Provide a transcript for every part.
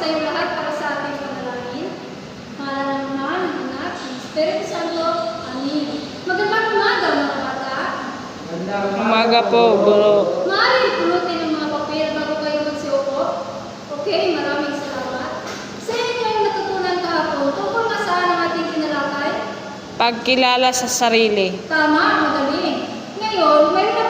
sa iyo lahat para sa ating panalangin. Mahal ng Ama, ng Anak, ng Espiritu Santo. Amen. Magandang umaga mga bata. Umaga po, Guro. Maaari pulutin ang mga papel bago kayo magsiupo. Okay, maraming salamat. Sa inyo yung natutunan kahapon, tungkol na saan ang ating kinalakay? Pagkilala sa sarili. Tama, magaling. Ngayon, mayroon akong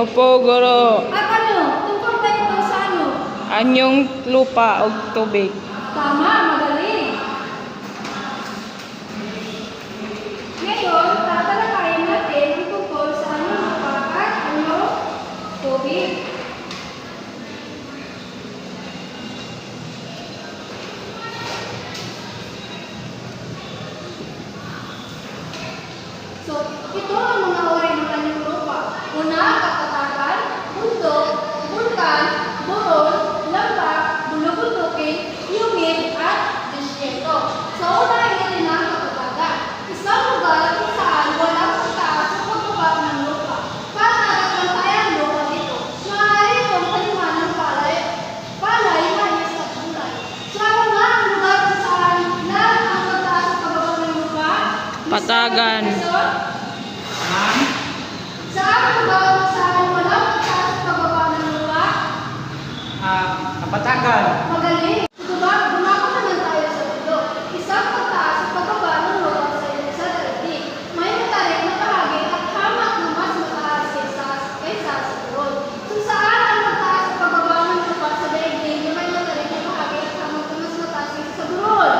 Opo, Guro. At ano, tungkol ba ito sa ano? Anyong lupa o tubig. Tama, magaling. Ngayon, tatalakayin natin ang tungkol sa ano mapakat, ano, tubig. So, ito ang mga uri ng kanyang lupa. Una, kapatagan, bundok, bulkan, burol, lambak, bulubundukin, yumid, at disyerto. Sa una, ito ang kapatagan. Isang lugar kung saan walang pagtaas sa pagbaba ng lupa. Para nagpantay ang lupa dito. Maaari itong taniman ng palay, palay, mais at gulay. So, ano nga ang lugar kung saan lahat ang pagtaas sa pagbaba ng lupa? Patagan. Saan ang saan walang pagtaas sa pagbaba ng lupa? Ah, kapatagan. Magaling. Ito ba, dumako naman tayo sa dulo. Isang pagtaas at pagbaba ng lupa sa sa daigdig. May matarik na bahagi at hamak na mas mataas kaysa, kaysa sa burol. Kung saan ang pagtaas at pagbaba ng lupa sa daigdig na may matarik na bahagi at hamak na mas mataas kaysa sa burol?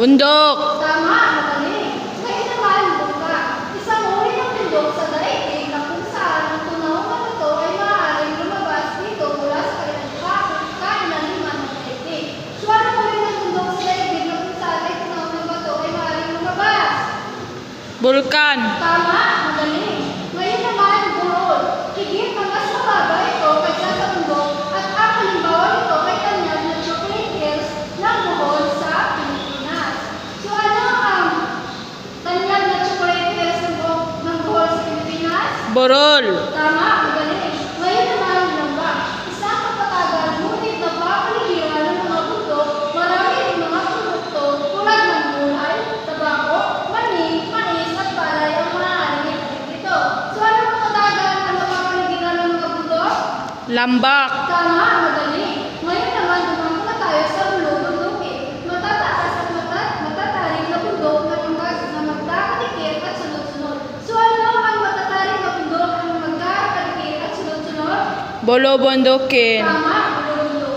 Bundok. Tama, magaling. Ngayon naman, buka. Isang uri ng bundok sa daigdig na kung saan ang tunaw na ito ay maaaring lumabas dito mula sa kanilang kailaliman ng daigdig. So, ano uri ng bundok sa daigdig na kung saan ay tunaw ng bato ay maaaring lumabas? Bulkan. Tama, magaling. Ngayon naman, burol. Higit na mas mababa ito kaysa sa bundok at ang halimbawa nito ay kanyang na chocolate hills ng buhol sa Pilipinas. So ano ang kanyang na chocolate hills ng, buhol, sa Pilipinas? Borol. Tama, magaling. Ngayon naman, lamba. Isang kapatagan, ngunit napapaligiran ng mga bundok, marami rin mga produkto tulad ng gulay, tabako, mani, mais, at palay ang maaaring itanim dito. So, ano kapatagan ang napapaligiran ng mga bundok? Lambak. Tama, magaling. Ngayon naman, dumako na tayo sa ulo bundukin. Matataas at matat matatarik na bundok na lumas na magkakalikit at sunod-sunod. So ano ang matatarik na bundok ang magkakalikit at sunod-sunod? Bolo bundukin. Tama, ulo bundukin.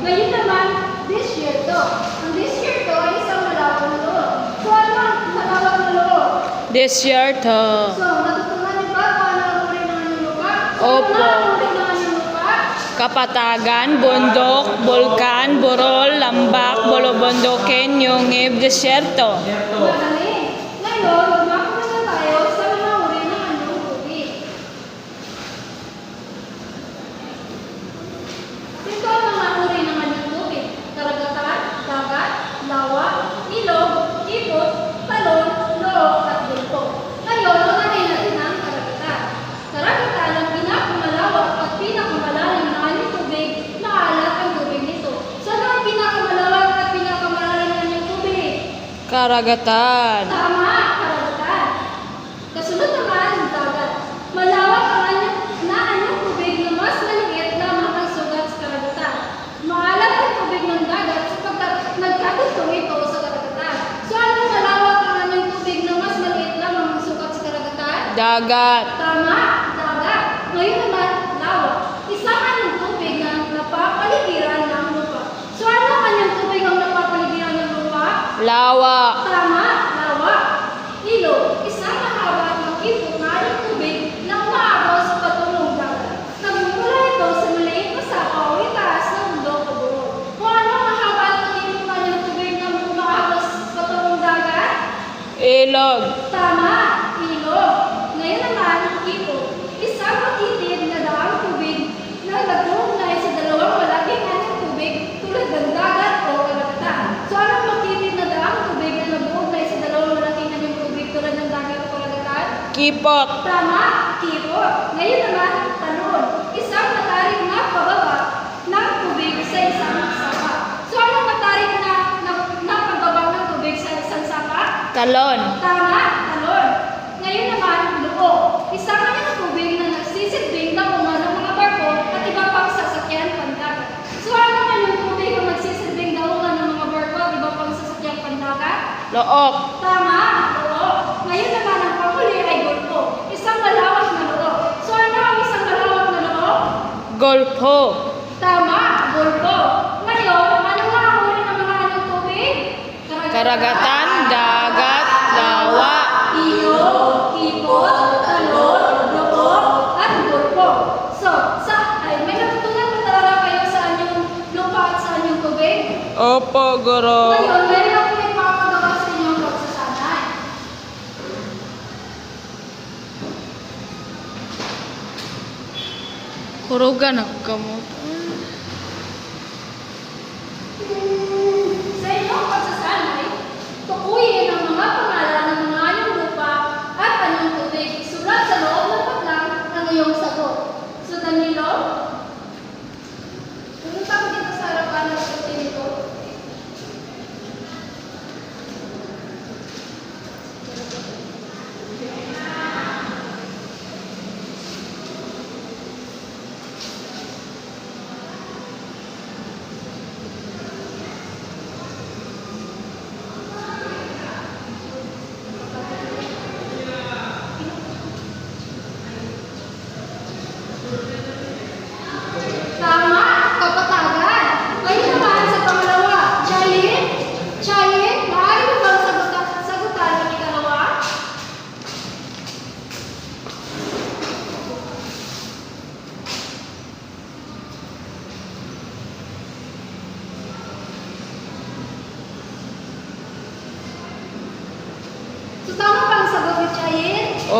Ngayon naman, tayo. So ano ang disyerto. Ang disyerto ay isang malawak na loob. So ano ang malawak na loob? Desierto. So, natutunan niyo ba kung ano ang uri ng lupa? Opo. Ano ang uri ng inyong lupa? Kapatagan, bundok, bulkan, burol, lambak, bolo bundukin, yungib, desierto. Magaling. Ngayon, karagatan. Tama, karagatan. Kasunod naman ang dagat. Malawak ang anyang, na anyang tubig na mas maliit na makasugat sa karagatan. Maalam ang tubig ng dagat sapagkat nagkagusto ito sa karagatan. So ano malawak ang anyang tubig na mas maliit na makasugat sa karagatan? Dagat. Tama, dagat. Ngayon naman, Kipot. Tama, kipot. Ngayon naman, talon. Isang matarik na pababa ng tubig sa isang sapa. So, anong matarik na, na, na pababa ng tubig sa isang sapa? Talon. Tama, talon. Ngayon naman, loo. Isang kanya ng tubig na nagsisilbing na ng mga barko at iba pang sasakyan pandagat. So ano naman yung tubig ang nagsisilbing daungan ng mga barko at iba pang sasakyan pandagat? Look. Tama, loo. Ngayon naman ang panghuli ay gulpo. Isang malawak na loo. So ano ang isang malawak na loo? Golfo. Tama, gulpo. Ngayon, ano nga ang huli ng mga anong tubig? Karagatan, dagat, lawa. Ilog, ipot, talon, loob, at gulpo. So, sa, ay, may natutunan ba talaga kayo sa anyong lupa at sa anyong tubig? Opo, guro. Ngayon, 転がなかも。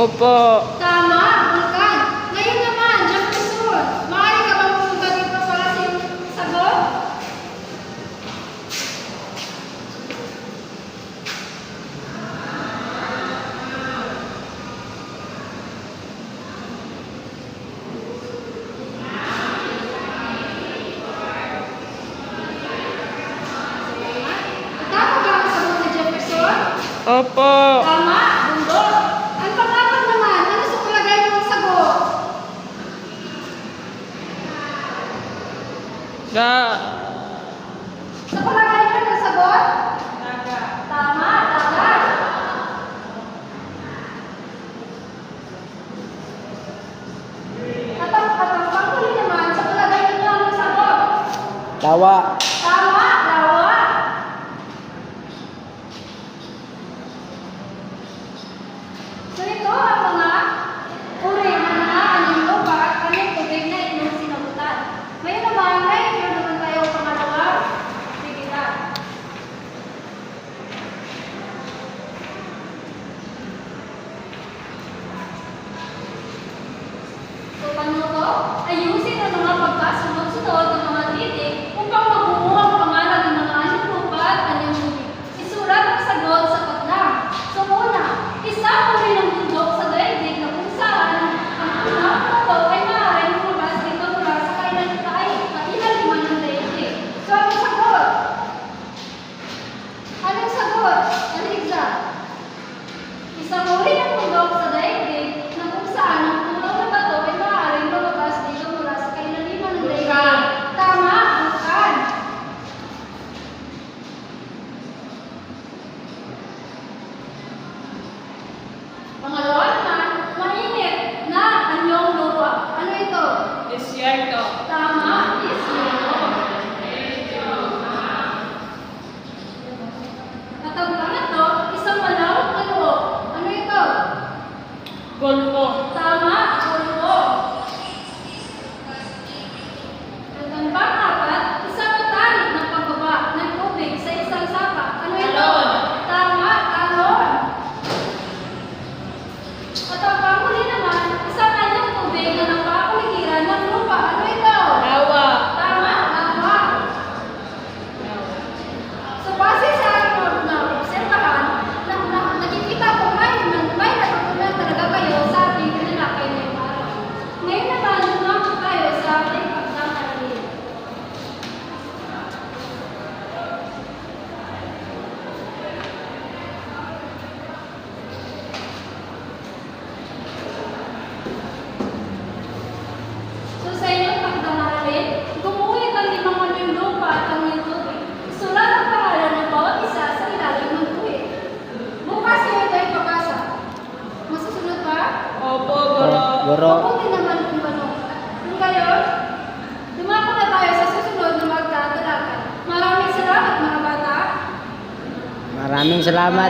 Opo. Tama, Vulcan. Ngayon naman, Jefferson, maaari ka bang pumunta dito para sa iyong sagot? Tama ba ang sagot ni Jefferson? Opo. Tama, bundok. Ang pangapat naman, ano sa palagay mo ang sagot? Da. Sa palagay mo ang sagot? Tama, dagat. At ang, at ang panghuli naman, sa palagay mo ang sagot? Lawa. Tama, lawa. So ito ang mga uri ng mga anyong lupa at anyong tubig na inyong sinabutan. Ngayon naman, may meron naman tayo pangalawa. Sige na. So paano to? Ayusin ang mga pagkasunod-sunod salamat.